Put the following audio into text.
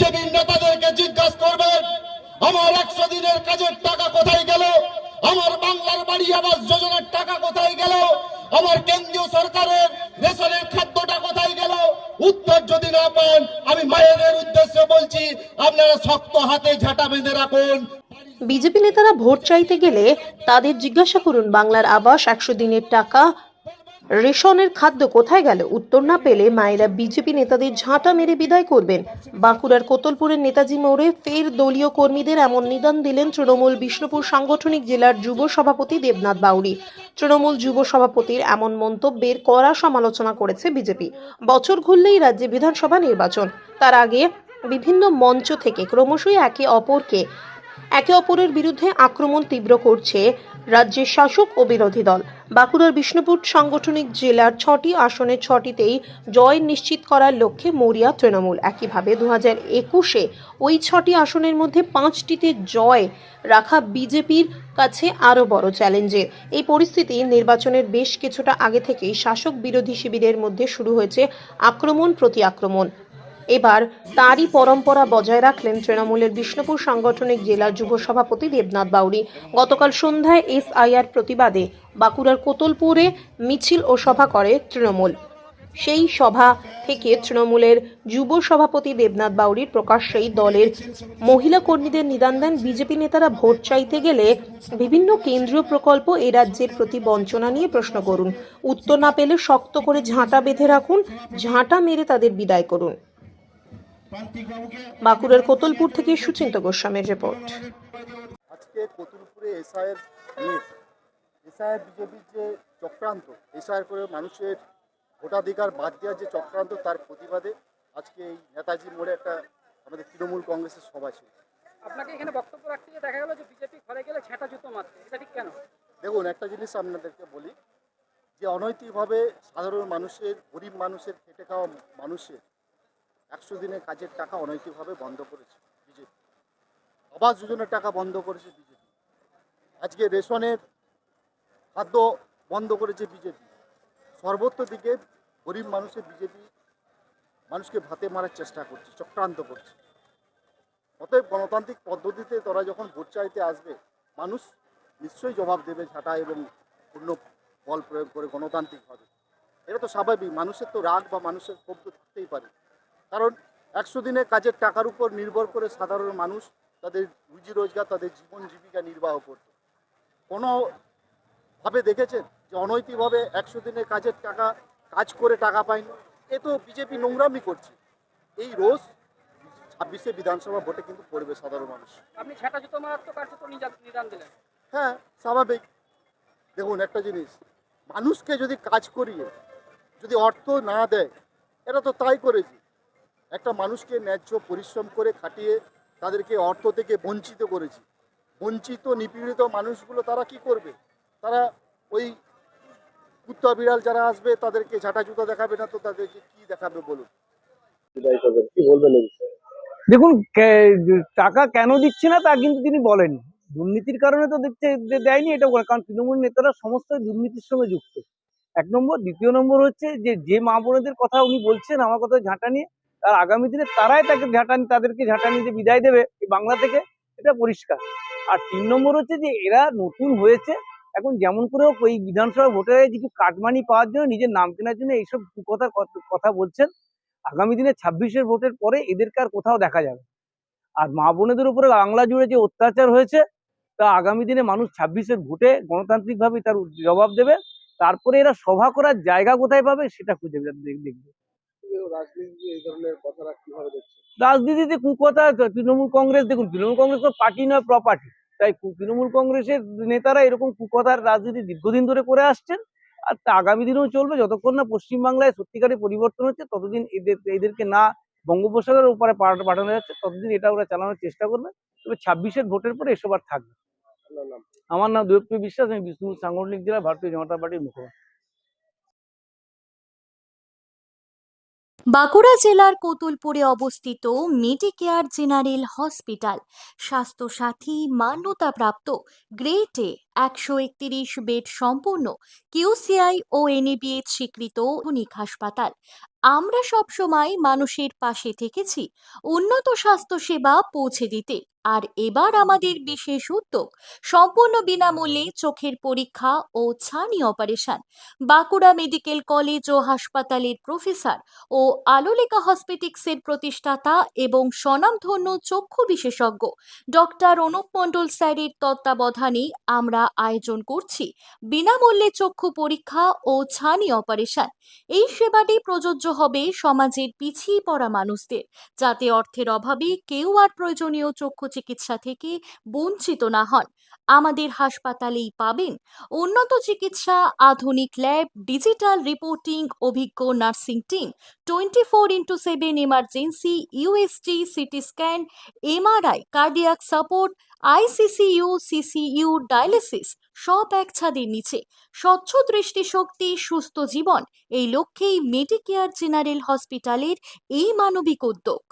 বিজেপির নেতাদেরকে জিজ্ঞাসা করবেন আমার একশো দিনের কাজের টাকা কোথায় গেল? আমার বাংলার বাড়ি আবাস যোজনার টাকা কোথায় গেল? আমার কেন্দ্রীয় সরকারের রেশনের খাদ্যটা কোথায় গেল? উত্তর যদি না পান, আমি মায়েদের উদ্দেশ্যে বলছি, আপনারা শক্ত হাতে ঝাঁটা বেঁধে রাখুন। বিজেপি নেতারা ভোট চাইতে গেলে তাদের জিজ্ঞাসা করুন, বাংলার আবাস একশো দিনের টাকা রেশনের খাদ্য কোথায় গেল? উত্তর না পেলে মায়েরা বিজেপি নেতাদের ঝাঁটা মেরে বিদায় করবেন। বাঁকুড়ার কোতলপুরের নেতাজি মোড়ে ফের দলীয় কর্মীদের এমন নিদান দিলেন তৃণমূল বিষ্ণুপুর সাংগঠনিক জেলার যুব সভাপতি দেবনাথ বাউরি তৃণমূল যুব সভাপতির এমন মন্তব্যের কড়া সমালোচনা করেছে বিজেপি। বছর ঘুরলেই রাজ্যে বিধানসভা নির্বাচন। তার আগে বিভিন্ন মঞ্চ থেকে ক্রমশই একে অপরকে, একে অপরের বিরুদ্ধে আক্রমণ তীব্র করছে রাজ্যের শাসক ও বিরোধী দল। বাঁকুড়ার বিষ্ণুপুর সাংগঠনিক জেলার ছটি আসনে ছটিতেই জয় নিশ্চিত করার লক্ষ্যে মরিয়া তৃণমূল। একইভাবে দু হাজার একুশে ওই ছটি আসনের মধ্যে পাঁচটিতে জয় রাখা বিজেপির কাছে আরও বড় চ্যালেঞ্জের। এই পরিস্থিতি নির্বাচনের বেশ কিছুটা আগে থেকেই শাসক বিরোধী শিবিরের মধ্যে শুরু হয়েছে আক্রমণ প্রতি আক্রমণ। এবার তারই পরম্পরা বজায় রাখলেন তৃণমূলের বিষ্ণুপুর সাংগঠনিক জেলা যুব সভাপতি দেবনাথ বাউরি গতকাল সন্ধ্যায় এসআইআর প্রতিবাদে বাঁকুড়ার কোতলপুরে মিছিল ও সভা করে তৃণমূল। সেই সভা থেকে তৃণমূলের যুব সভাপতি দেবনাথ বাউরির প্রকাশ্যেই দলের মহিলা কর্মীদের নিদান দেন বিজেপি নেতারা। ভোট চাইতে গেলে বিভিন্ন কেন্দ্রীয় প্রকল্প এ রাজ্যের প্রতি বঞ্চনা নিয়ে প্রশ্ন করুন। উত্তর না পেলে শক্ত করে ঝাঁটা বেঁধে রাখুন। ঝাঁটা মেরে তাদের বিদায় করুন। বাঁকুড়ার কোতলপুর থেকে সুচিন্ত গোস্বামীর রিপোর্ট। আজকে কতুলপুরে এসআইয়ের এসআইয়ের বিজেপির যে চক্রান্ত এসআইয়ের করে মানুষের ভোটাধিকার বাদ দেওয়ার যে চক্রান্ত তার প্রতিবাদে আজকে এই নেতাজি মোড়ে একটা আমাদের তৃণমূল কংগ্রেসের সভা ছিল। আপনাকে এখানে বক্তব্য রাখতে গিয়ে দেখা গেল যে বিজেপি ঘরে গেলে ছেঁটা জুতো মারছে। এটা ঠিক কেন? দেখুন একটা জিনিস আপনাদেরকে বলি যে অনৈতিকভাবে সাধারণ মানুষের গরিব মানুষের খেটে খাওয়া মানুষের একশো দিনের কাজের টাকা অনৈতিকভাবে বন্ধ করেছে বিজেপি। আবাস যোজনার টাকা বন্ধ করেছে বিজেপি। আজকে রেশনের খাদ্য বন্ধ করেছে বিজেপি। সর্বত্র দিকে গরিব মানুষের বিজেপি মানুষকে ভাতে মারার চেষ্টা করছে, চক্রান্ত করছে। অতএব গণতান্ত্রিক পদ্ধতিতে তোরা যখন ভোট চাইতে আসবে, মানুষ নিশ্চয়ই জবাব দেবে ঝাঁটা এবং পূর্ণ বল প্রয়োগ করে গণতান্ত্রিকভাবে। এটা তো স্বাভাবিক, মানুষের তো রাগ বা মানুষের ক্ষোভ তো থাকতেই পারে। কারণ একশো দিনের কাজের টাকার উপর নির্ভর করে সাধারণ মানুষ তাদের রুজি রোজগার তাদের জীবন জীবিকা নির্বাহ করত। কোনোভাবে দেখেছেন যে অনৈতিকভাবে একশো দিনে কাজের টাকা কাজ করে টাকা পায়নি? এ তো বিজেপি নোংরামি করছে। এই রোজ ছাব্বিশে বিধানসভা ভোটে কিন্তু পড়বে সাধারণ মানুষ। আপনি ছেঁটা জুতো মারার কার্যত নিদান দিলেন? হ্যাঁ স্বাভাবিক। দেখুন একটা জিনিস। মানুষকে যদি কাজ করিয়ে যদি অর্থ না দেয় এটা তো তাই করেছি। একটা মানুষকে ন্যায্য পরিশ্রম করে খাটিয়ে তাদেরকে অর্থ থেকে বঞ্চিত করেছি। বঞ্চিত, নিপীড়িত মানুষগুলো তারা কি করবে? তারা ওই কুত্তা বিড়াল যারা আসবে, তাদেরকে ঝাঁটা জুতা দেখাবে না তো তাদেরকে কি দেখাবে বলুন? দেখুন টাকা কেন দিচ্ছে না তা কিন্তু তিনি বলেন। দুর্নীতির কারণে তো দিচ্ছে দে- দেয়নি এটা কারণ তৃণমূল নেতারা সমস্ত দুর্নীতির সঙ্গে যুক্ত। এক নম্বর। দ্বিতীয় নম্বর হচ্ছে যে যে মা বোনেদের কথা উনি বলছেন, আমার কথা ঝাঁটা নিয়ে তার আগামী দিনে তারাই তাকে ঝাঁটানি তাদেরকে ঝাঁটানি যে বিদায় দেবে বাংলা থেকে, এটা পরিষ্কার। আর তিন নম্বর হচ্ছে যে এরা নতুন হয়েছে, এখন যেমন করে হোক ওই বিধানসভা ভোটারে কিছু কাটমানি পাওয়ার জন্য, নিজের নাম কেনার জন্য এইসব কথা কথা বলছেন। আগামী দিনে ছাব্বিশের ভোটের পরে এদেরকে আর কোথাও দেখা যাবে। আর মা বোনেদের উপরে বাংলা জুড়ে যে অত্যাচার হয়েছে, তা আগামী দিনে মানুষ ছাব্বিশের ভোটে গণতান্ত্রিকভাবে তার জবাব দেবে। তারপরে এরা সভা করার জায়গা কোথায় পাবে, সেটা খুঁজে দেখবে। রাজনীতিতে কুকথা তৃণমূল কংগ্রেস দেখুন তৃণমূল কংগ্রেস তো পার্টি নয় প্রপার্টি তাই কু- তৃণমূল কংগ্রেসের নেতারা এরকম কুকথার রাজনীতি দীর্ঘদিন ধরে করে আসছেন আর তা আগামী দিনেও চলবে। যতক্ষণ না পশ্চিমবাংলায় সত্যিকারের পরিবর্তন হচ্ছে ততদিন এদের এদেরকে না বঙ্গোপসাগরের উপরে পাঠানো যাচ্ছে ততদিন এটা ওরা চালানোর চেষ্টা করবে। তবে ছাব্বিশের ভোটের পরে এসব আর থাকবে আমার নাম দেবপ্রিয় বিশ্বাস আমি বিষ্ণুপুর সাংগঠনিক জেলা ভারতীয় জনতা পার্টির মুখপাত্র। বাঁকুড়া জেলার কোতুলপুরে অবস্থিত মেডিকেয়ার জেনারেল হসপিটাল। স্বাস্থ্যসাথী মান্যতাপ্রাপ্ত গ্রেট এ একশো একত্রিশ বেড সম্পূর্ণ। কিউসিআই ও এনএবিএইচ স্বীকৃত আধুনিক হাসপাতাল। আমরা সবসময় মানুষের পাশে থেকেছি উন্নত স্বাস্থ্যসেবা পৌঁছে দিতে। আর এবার আমাদের বিশেষ উদ্যোগ, সম্পূর্ণ বিনামূল্যে চোখের পরীক্ষা ও ছানি অপারেশন। বাঁকুড়া মেডিকেল কলেজ ও হাসপাতালের প্রফেসর ও আলোলেকা হসপিটিক্সের প্রতিষ্ঠাতা এবং স্বনামধন্য চক্ষু বিশেষজ্ঞ ডক্টর অনুপ মণ্ডল স্যারের তত্ত্বাবধানে আমরা আয়োজন করছি। বিনামূল্যে চক্ষু পরীক্ষা ও ছানি অপারেশন। এই সেবাটি প্রযোজ্য হবে সমাজের পিছিয়ে পড়া মানুষদের, যাতে অর্থের অভাবে কেউ আর প্রয়োজনীয় চক্ষু চিকিৎসা থেকে বঞ্চিত না হন। আমাদের হাসপাতালেই পাবেন উন্নত চিকিৎসা, আধুনিক ল্যাব, ডিজিটাল রিপোর্টিং, অভিজ্ঞ nursing team twenty four into seven emergency USG CT scan MRI cardiac support ICCU CCU dialysis সব এক ছাদের নিচে। স্বচ্ছ দৃষ্টিশক্তি, সুস্থ জীবন, এই লক্ষ্যেই মেডিকেয়ার জেনারেল হসপিটালের এই মানবিক উদ্যোগ।